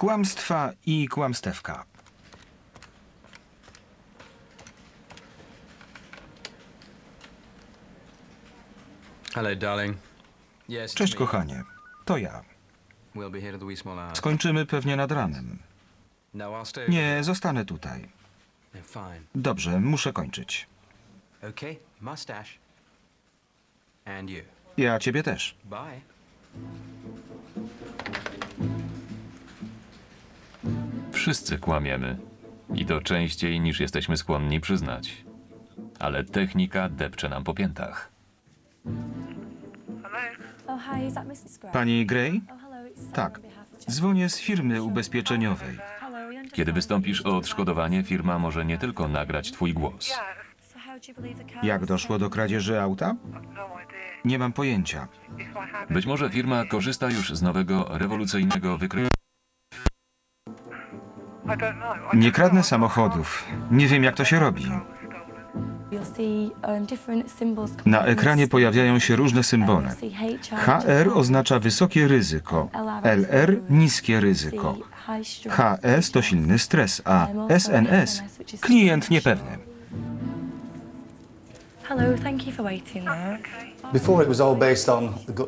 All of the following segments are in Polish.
Kłamstwa i kłamstewka. Hello, darling. Yes, Cześć, me. kochanie. To ja. We'll be here at the wee small hour. Skończymy pewnie nad ranem. No, I'll stay. Nie, zostanę tutaj. No, fine. Dobrze, muszę kończyć. Okay, mustache. And you. Ja ciebie też. Bye. Wszyscy kłamiemy. I to częściej niż jesteśmy skłonni przyznać. Ale technika depcze nam po piętach. Oh? Pani Gray? Oh, Tak. Dzwonię z firmy ubezpieczeniowej. Kiedy wystąpisz o odszkodowanie, firma może nie tylko nagrać twój głos. Jak doszło do kradzieży auta? Nie mam pojęcia. Być może firma korzysta już z nowego, rewolucyjnego wykrycia. Nie kradnę samochodów. Nie wiem, jak to się robi. Come Na ekranie pojawiają się różne symbole. HR, oznacza wysokie ryzyko, LR niskie ryzyko, HS to silny stres, a SNS klient niepewny.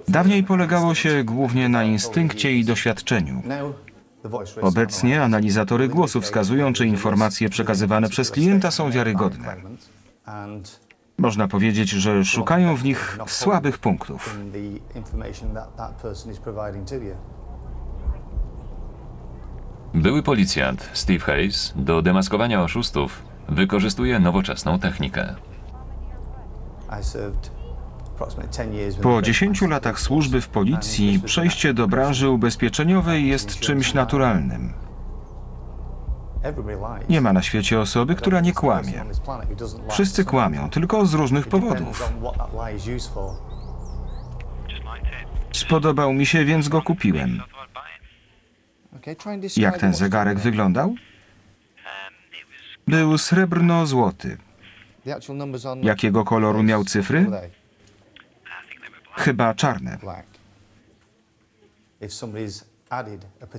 Dawniej polegało się głównie na instynkcie i doświadczeniu. Obecnie analizatory głosu wskazują, czy informacje przekazywane przez klienta są wiarygodne. Można powiedzieć, że szukają w nich słabych punktów. Były policjant Steve Hayes do demaskowania oszustów wykorzystuje nowoczesną technikę. Po the 10 Master latach służby w policji przejście do branży ubezpieczeniowej jest czymś naturalnym. Nie ma na świecie osoby, która nie kłamie. Wszyscy kłamią, tylko z różnych powodów. Spodobał mi się, więc go kupiłem. Jak ten zegarek wyglądał? Był srebrno-złoty. Jakiego koloru miał cyfry? Chyba czarne.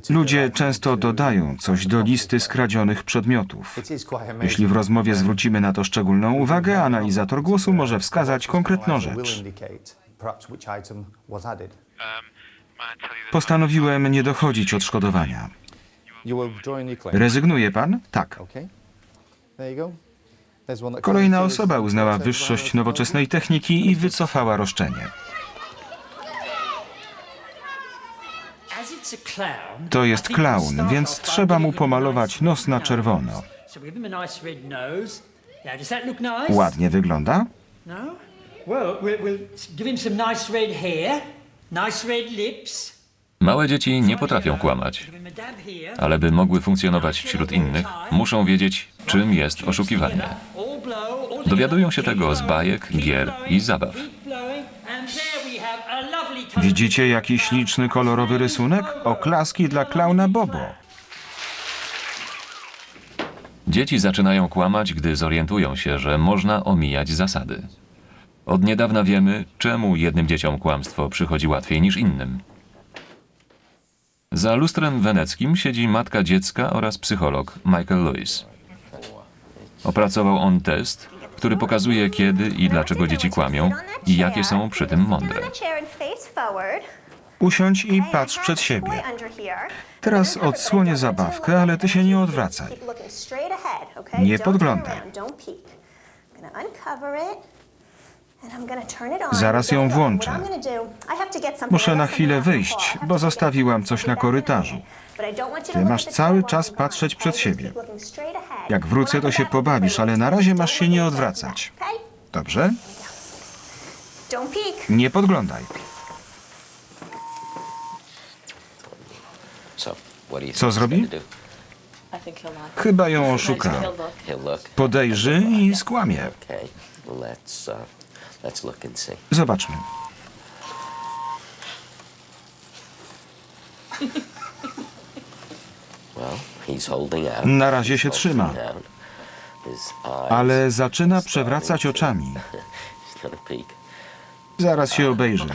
Ludzie często to dodają coś do listy skradzionych przedmiotów. Jeśli w rozmowie zwrócimy na to szczególną uwagę, analizator głosu może wskazać konkretną rzecz. added. Postanowiłem nie dochodzić odszkodowania. Rezygnuje pan? Tak. Kolejna osoba uznała wyższość nowoczesnej techniki i wycofała roszczenie. To jest klaun, więc trzeba mu pomalować nos na czerwono. Ładnie wygląda? No? Małe dzieci nie potrafią kłamać, dab here. ale by mogły funkcjonować wśród innych, muszą wiedzieć, czym jest oszukiwanie. Dowiadują się tego z bajek, gier i zabaw. Keep blowing, and there we have a lovely colour. Widzicie jaki śliczny kolorowy rysunek? Oklaski dla klauna Bobo. Dzieci zaczynają kłamać, gdy zorientują się, że można omijać zasady. Od niedawna wiemy, czemu jednym dzieciom kłamstwo przychodzi łatwiej niż innym. Za lustrem weneckim siedzi matka dziecka oraz psycholog Michael Lewis. Opracował on test, który pokazuje, kiedy i dlaczego dzieci kłamią i jakie są przy tym mądre. Usiądź i patrz przed siebie. Teraz odsłonię zabawkę, ale ty się nie odwracaj. Nie podglądaj. Zaraz ją włączę. Muszę na chwilę wyjść, bo zostawiłam coś na korytarzu. Ty masz cały czas patrzeć przed siebie. Jak wrócę, to się pobawisz, ale na razie masz się nie odwracać. Dobrze? Nie podglądaj. Co zrobi? Chyba ją oszuka. Podejrzy i skłamie. Okay, let's let's look and see. Zobaczmy. Na razie się trzyma, ale zaczyna przewracać oczami. Zaraz się obejrzy.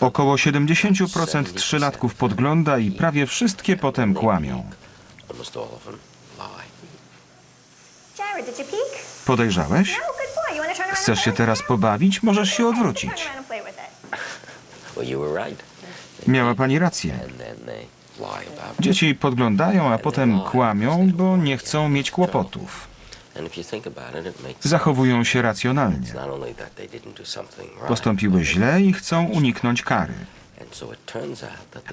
Około 70% trzylatków podgląda i prawie wszystkie potem kłamią. Around Chcesz and się teraz pobawić? Możesz się odwrócić. Miała pani rację. Dzieci podglądają, a potem kłamią, bo nie chcą mieć kłopotów. Zachowują się racjonalnie. Postąpiły źle i chcą uniknąć kary.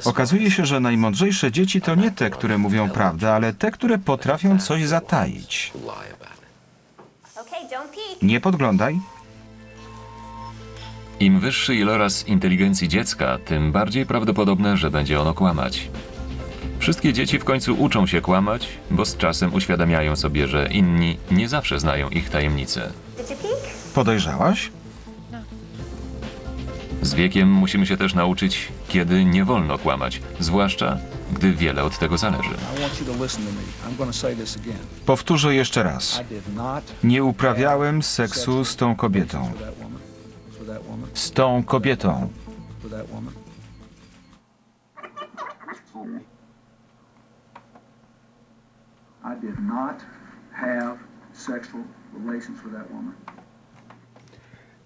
Okazuje się, że najmądrzejsze dzieci to nie te, które mówią prawdę, ale te, które potrafią coś zataić. Nie podglądaj. Im wyższy iloraz inteligencji dziecka, tym bardziej prawdopodobne, że będzie ono kłamać. Wszystkie dzieci w końcu uczą się kłamać, bo z czasem uświadamiają sobie, że inni nie zawsze znają ich tajemnice. Podejrzałaś? Z wiekiem musimy się też nauczyć, kiedy nie wolno kłamać, zwłaszcza gdy wiele od tego zależy. Powtórzę jeszcze raz. Nie uprawiałem seksu z tą kobietą. Z tą kobietą. I did not have sexual relations with that woman. It's the that woman.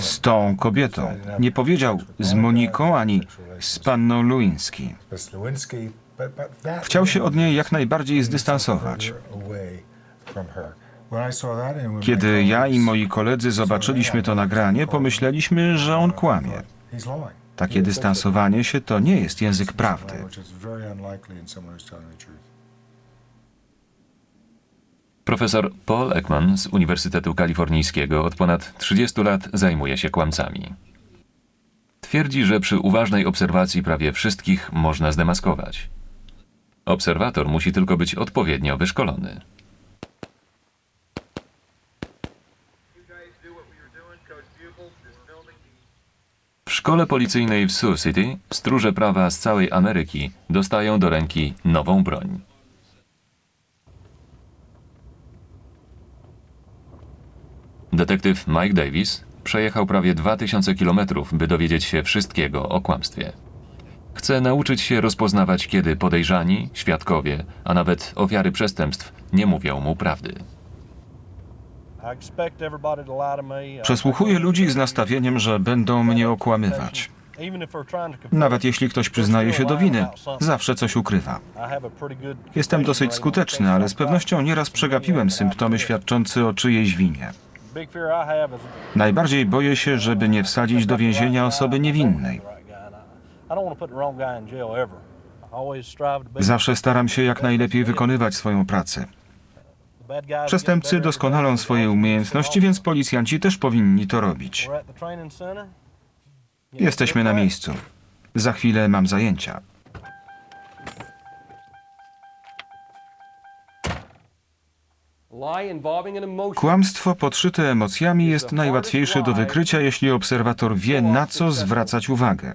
Z tą kobietą. Nie powiedział z Moniką ani z panną Luiński. Chciał się od niej jak najbardziej is dystansować. further away from her. When I saw that and when my Kiedy ja i moi koledzy zobaczyliśmy to nagranie, pomyśleliśmy, że on kłamie. Takie dystansowanie się to nie jest język prawdy. Profesor Paul Ekman z Uniwersytetu Kalifornijskiego od ponad 30 lat zajmuje się kłamcami. Twierdzi, że przy uważnej obserwacji prawie wszystkich można zdemaskować. Obserwator musi tylko być odpowiednio wyszkolony. W szkole policyjnej w Sioux City stróże prawa z całej Ameryki dostają do ręki nową broń. Detektyw Mike Davis przejechał prawie 2000 kilometrów, by dowiedzieć się wszystkiego o kłamstwie. Chce nauczyć się rozpoznawać, kiedy podejrzani, świadkowie, a nawet ofiary przestępstw nie mówią mu prawdy. Przesłuchuję ludzi z nastawieniem, że będą mnie okłamywać. Nawet jeśli ktoś przyznaje się do winy, zawsze coś ukrywa. Jestem dosyć skuteczny, ale z pewnością nieraz przegapiłem symptomy świadczące o czyjejś winie. Najbardziej boję się, żeby nie wsadzić do więzienia osoby niewinnej. Zawsze staram się jak najlepiej wykonywać swoją pracę. Przestępcy doskonalą swoje umiejętności, więc policjanci też powinni to robić. Jesteśmy na miejscu. Za chwilę mam zajęcia. Kłamstwo podszyte emocjami jest najłatwiejsze do wykrycia, jeśli obserwator wie, na co zwracać uwagę.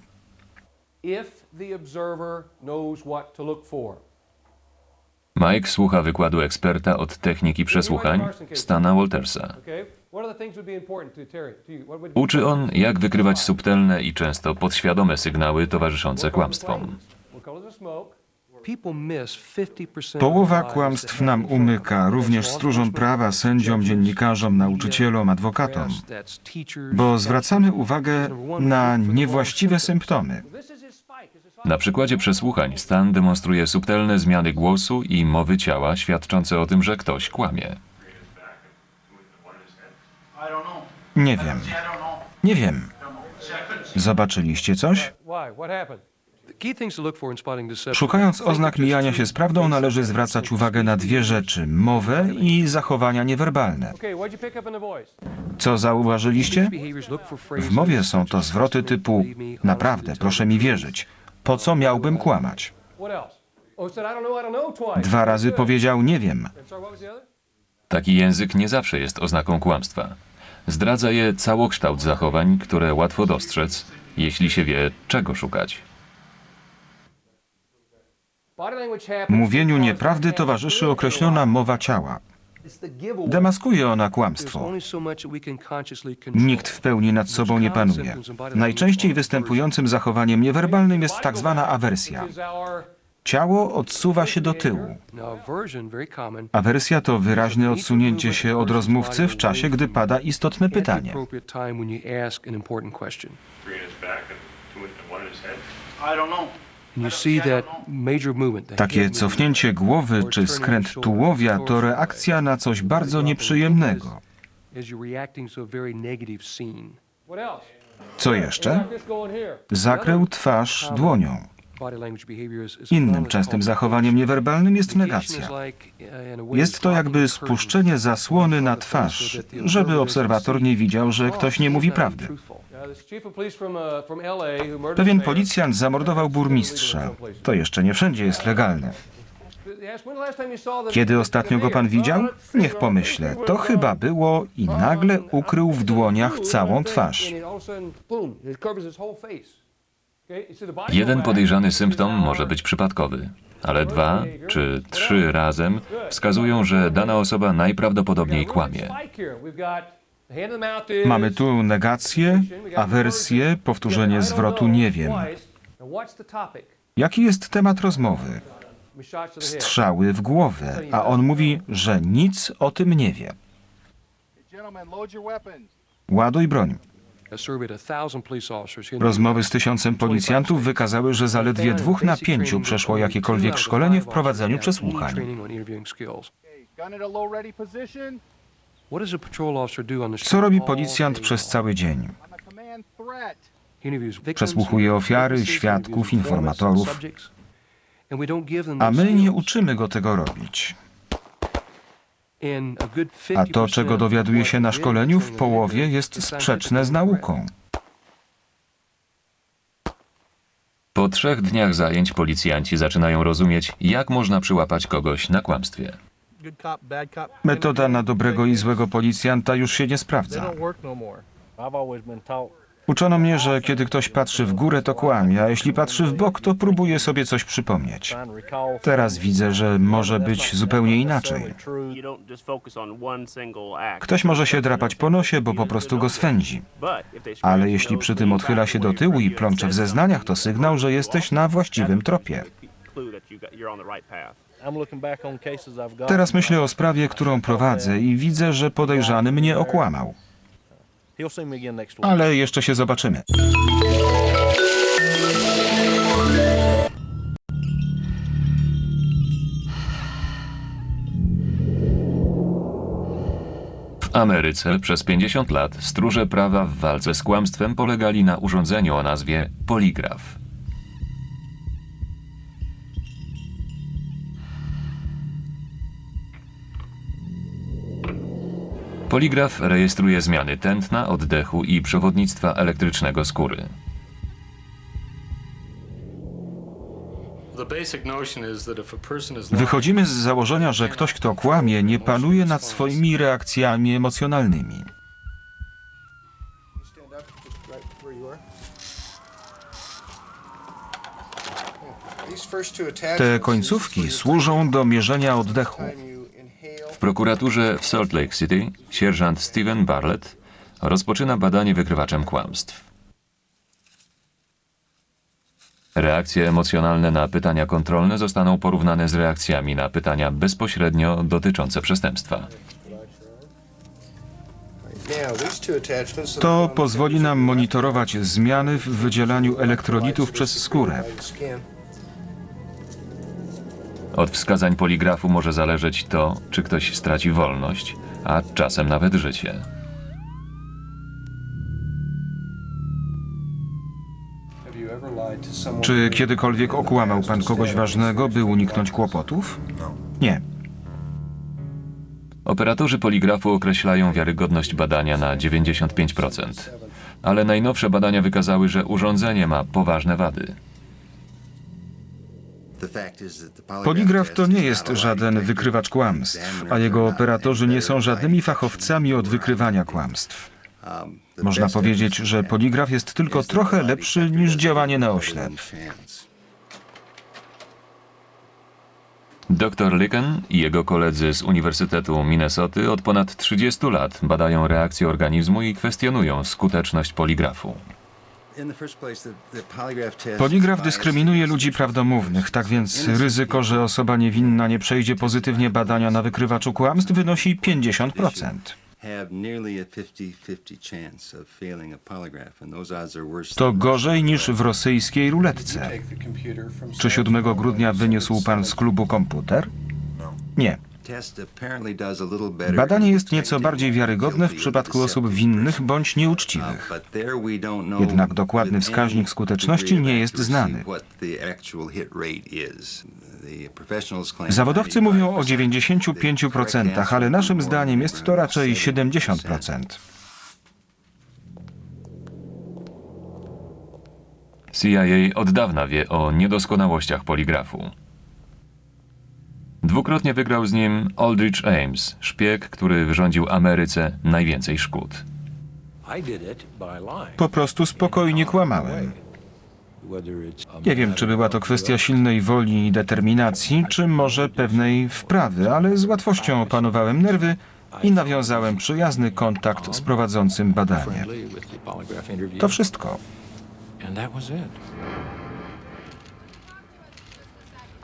Mike słucha wykładu eksperta od techniki przesłuchań, Stana Waltersa. Uczy on, jak wykrywać subtelne i często podświadome sygnały towarzyszące kłamstwom. Połowa kłamstw nam umyka, również stróżom prawa, sędziom, dziennikarzom, nauczycielom, adwokatom, bo zwracamy uwagę na niewłaściwe symptomy. Na przykładzie przesłuchań Stan demonstruje subtelne zmiany głosu i mowy ciała świadczące o tym, że ktoś kłamie. Nie wiem. Nie wiem. Zobaczyliście coś? Szukając oznak mijania się z prawdą, należy zwracać uwagę na dwie rzeczy: mowę i zachowania niewerbalne. Co zauważyliście? W mowie są to zwroty typu naprawdę, proszę mi wierzyć. Po co miałbym kłamać? Dwa razy powiedział nie wiem. Taki język nie zawsze jest oznaką kłamstwa. Zdradza je całokształt zachowań, które łatwo dostrzec, jeśli się wie, czego szukać. Mówieniu nieprawdy towarzyszy określona mowa ciała. Demaskuje ona kłamstwo. Nikt w pełni nad sobą nie panuje. Najczęściej występującym zachowaniem niewerbalnym jest tak zwana awersja. Ciało odsuwa się do tyłu. Awersja to wyraźne odsunięcie się od rozmówcy w czasie, gdy pada istotne pytanie. Takie cofnięcie głowy czy skręt tułowia to reakcja na coś bardzo nieprzyjemnego. Co jeszcze? Zakrył twarz dłonią. Innym częstym zachowaniem niewerbalnym jest negacja. Jest to jakby spuszczenie zasłony na twarz, żeby obserwator nie widział, że ktoś nie mówi prawdy. Pewien policjant zamordował burmistrza. To jeszcze nie wszędzie jest legalne. Kiedy ostatnio go pan widział? Niech pomyślę. To chyba było i nagle ukrył w dłoniach całą twarz. Jeden podejrzany symptom może być przypadkowy, ale dwa czy trzy razem wskazują, że dana osoba najprawdopodobniej kłamie. Mamy tu negację, awersję, powtórzenie zwrotu nie wiem. Jaki jest temat rozmowy? Strzały w głowę, a on mówi, że nic o tym nie wie. Ładuj broń. Rozmowy z tysiącem policjantów wykazały, że zaledwie dwóch na pięciu przeszło jakiekolwiek szkolenie w prowadzeniu przesłuchań. Co robi policjant przez cały dzień? Przesłuchuje ofiary, świadków, informatorów, a my nie uczymy go tego robić. A to, czego dowiaduje się na szkoleniu, w połowie jest sprzeczne z nauką. Po trzech dniach zajęć policjanci zaczynają rozumieć, jak można przyłapać kogoś na kłamstwie. Metoda na dobrego i złego policjanta już się nie sprawdza. Uczono mnie, że kiedy ktoś patrzy w górę, to kłamie, a jeśli patrzy w bok, to próbuje sobie coś przypomnieć. Teraz widzę, że może być zupełnie inaczej. Ktoś może się drapać po nosie, bo po prostu go swędzi. Ale jeśli przy tym odchyla się do tyłu i plącze w zeznaniach, to sygnał, że jesteś na właściwym tropie. Teraz myślę o sprawie, którą prowadzę i widzę, że podejrzany mnie okłamał. Ale jeszcze się zobaczymy. W Ameryce przez 50 lat stróże prawa w walce z kłamstwem polegali na urządzeniu o nazwie poligraf. Poligraf rejestruje zmiany tętna, oddechu i przewodnictwa elektrycznego skóry. Wychodzimy z założenia, że ktoś, kto kłamie, nie panuje nad swoimi reakcjami emocjonalnymi. Te końcówki służą do mierzenia oddechu. W prokuraturze w Salt Lake City sierżant Steven Bartlett rozpoczyna badanie wykrywaczem kłamstw. Reakcje emocjonalne na pytania kontrolne zostaną porównane z reakcjami na pytania bezpośrednio dotyczące przestępstwa. To pozwoli nam monitorować zmiany w wydzielaniu elektrolitów przez skórę. Od wskazań poligrafu może zależeć to, czy ktoś straci wolność, a czasem nawet życie. Czy kiedykolwiek okłamał pan kogoś ważnego, by uniknąć kłopotów? Nie. Operatorzy poligrafu określają wiarygodność badania na 95%, ale najnowsze badania wykazały, że urządzenie ma poważne wady. Poligraf to nie jest żaden wykrywacz kłamstw, a jego operatorzy nie są żadnymi fachowcami od wykrywania kłamstw. Można powiedzieć, że poligraf jest tylko trochę lepszy niż działanie na oślep. Dr Licken i jego koledzy z Uniwersytetu Minnesoty od ponad 30 lat badają reakcje organizmu i kwestionują skuteczność poligrafu. Poligraf dyskryminuje ludzi prawdomównych, tak więc ryzyko, że osoba niewinna nie przejdzie pozytywnie badania na wykrywaczu kłamstw wynosi 50%. To gorzej niż w rosyjskiej ruletce. Czy 7 grudnia wyniósł pan z klubu komputer? Nie. Badanie jest nieco bardziej wiarygodne w przypadku osób winnych bądź nieuczciwych. Jednak dokładny wskaźnik skuteczności nie jest znany. Zawodowcy mówią o 95%, ale naszym zdaniem jest to raczej 70%. CIA od dawna wie o niedoskonałościach poligrafu. Dwukrotnie wygrał z nim Aldrich Ames, szpieg, który wyrządził Ameryce najwięcej szkód. Po prostu spokojnie kłamałem. Nie wiem, czy była to kwestia silnej woli i determinacji, czy może pewnej wprawy, ale z łatwością opanowałem nerwy i nawiązałem przyjazny kontakt z prowadzącym badanie. To wszystko.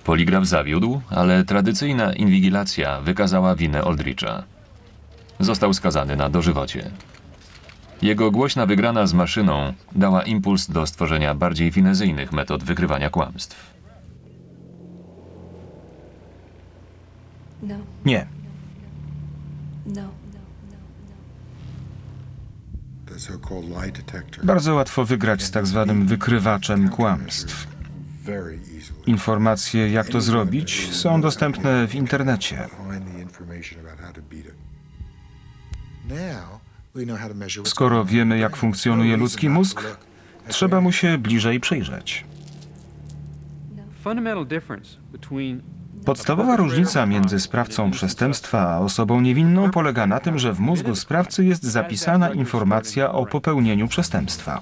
Poligraf zawiódł, ale tradycyjna inwigilacja wykazała winę Aldricha. Został skazany na dożywocie. Jego głośna wygrana z maszyną dała impuls do stworzenia bardziej finezyjnych metod wykrywania kłamstw. No, Nie. no. Bardzo łatwo wygrać z tak zwanym wykrywaczem kłamstw. Informacje, jak to zrobić, są dostępne w internecie. Skoro wiemy, jak funkcjonuje ludzki mózg, trzeba mu się bliżej przyjrzeć. Podstawowa różnica między sprawcą przestępstwa a osobą niewinną polega na tym, że w mózgu sprawcy jest zapisana informacja o popełnieniu przestępstwa.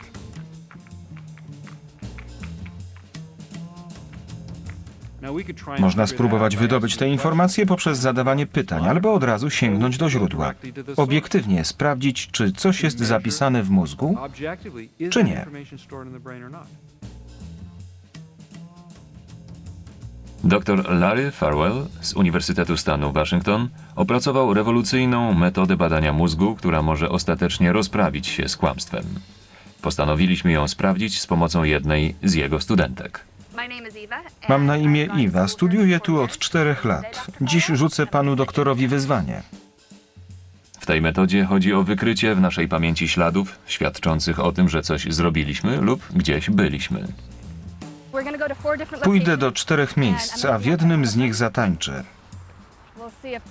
Można spróbować wydobyć te informacje poprzez zadawanie pytań albo od razu sięgnąć do źródła. Obiektywnie sprawdzić, czy coś jest zapisane w mózgu, czy nie. Dr Larry Farwell z Uniwersytetu Stanu Waszyngton opracował rewolucyjną metodę badania mózgu, która może ostatecznie rozprawić się z kłamstwem. Postanowiliśmy ją sprawdzić z pomocą jednej z jego studentek. Mam na imię Iwa, studiuję tu od czterech lat. Dziś rzucę panu doktorowi wyzwanie. W tej metodzie chodzi o wykrycie w naszej pamięci śladów świadczących o tym, że coś zrobiliśmy lub gdzieś byliśmy. Pójdę do czterech miejsc, a w jednym z nich zatańczę.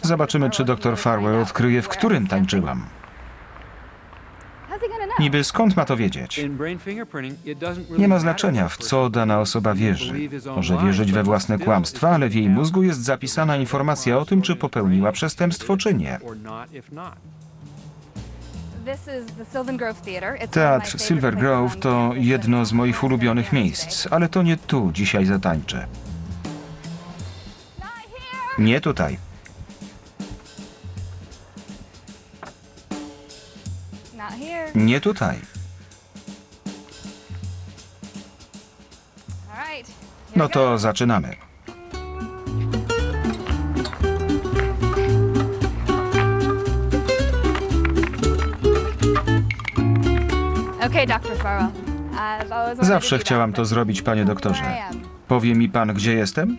Zobaczymy, czy dr Farwell odkryje, w którym tańczyłam. Niby skąd ma to wiedzieć? Nie ma znaczenia, w co dana osoba wierzy. Może wierzyć we własne kłamstwa, ale w jej mózgu jest zapisana informacja o tym, czy popełniła przestępstwo, czy nie. Teatr Silver Grove to jedno z moich ulubionych miejsc, ale to nie tu dzisiaj zatańczę. Nie tutaj. Nie tutaj. No to zaczynamy. Zawsze chciałam to zrobić, panie doktorze. Powie mi pan, gdzie jestem?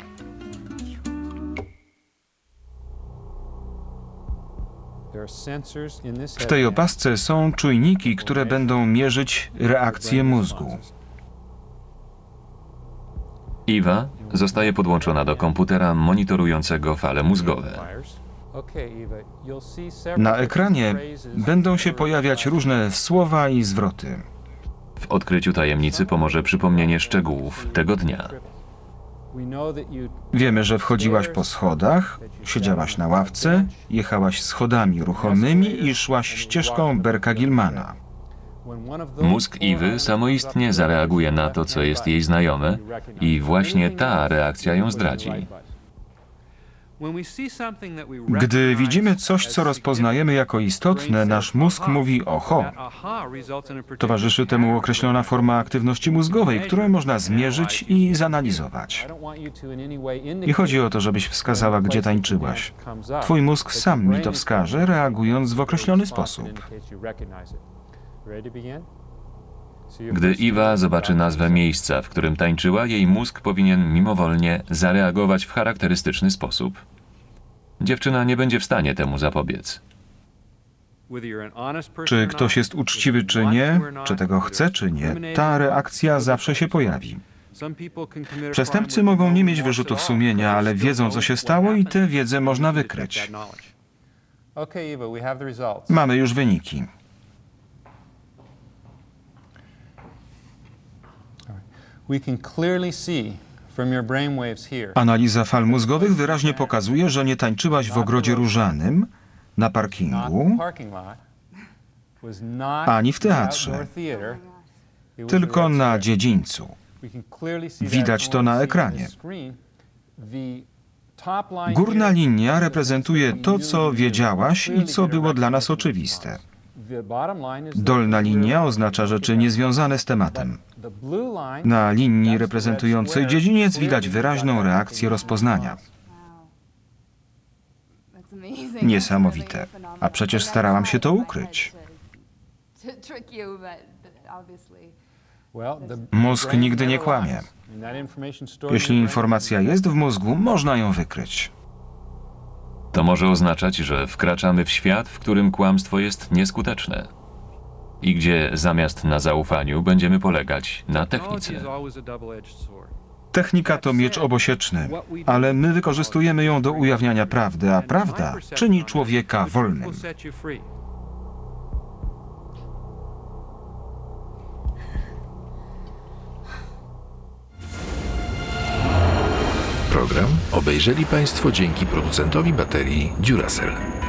W tej opasce są czujniki, które będą mierzyć reakcję mózgu. Iwa zostaje podłączona do komputera monitorującego fale mózgowe. Na ekranie będą się pojawiać różne słowa i zwroty. W odkryciu tajemnicy pomoże przypomnienie szczegółów tego dnia. Wiemy, że wchodziłaś po schodach, siedziałaś na ławce, jechałaś schodami ruchomymi i szłaś ścieżką Berka Gilmana. Mózg Iwy samoistnie zareaguje na to, co jest jej znajome i właśnie ta reakcja ją zdradzi. Gdy widzimy coś, co rozpoznajemy jako istotne, nasz mózg mówi oho. Towarzyszy temu określona forma aktywności mózgowej, którą można zmierzyć i zanalizować. Nie chodzi o to, żebyś wskazała, gdzie tańczyłaś. Twój mózg sam mi to wskaże, reagując w określony sposób. Gdy Iwa zobaczy nazwę miejsca, w którym tańczyła, jej mózg powinien mimowolnie zareagować w charakterystyczny sposób. Dziewczyna nie będzie w stanie temu zapobiec. Czy ktoś jest uczciwy, czy nie, czy tego chce, czy nie, ta reakcja zawsze się pojawi. Przestępcy mogą nie mieć wyrzutów sumienia, ale wiedzą, co się stało i tę wiedzę można wykryć. Mamy już wyniki. We can clearly see from your brainwaves here Analiza fal mózgowych wyraźnie pokazuje, że nie tańczyłaś w ogrodzie różanym, na parkingu, Ani w teatrze. tylko na dziedzińcu. Widać to na ekranie. Górna linia reprezentuje to, co wiedziałaś i co było dla nas oczywiste. Dolna linia oznacza rzeczy niezwiązane z tematem. Na linii reprezentującej dziedziniec widać wyraźną reakcję rozpoznania. Niesamowite. A przecież starałam się to ukryć. Mózg nigdy nie kłamie. Jeśli informacja jest w mózgu, można ją wykryć. To może oznaczać, że wkraczamy w świat, w którym kłamstwo jest nieskuteczne i gdzie zamiast na zaufaniu będziemy polegać na technice. Technika to miecz obosieczny, ale my wykorzystujemy ją do ujawniania prawdy, a prawda czyni człowieka wolnym. Program obejrzeli Państwo dzięki producentowi baterii Duracell.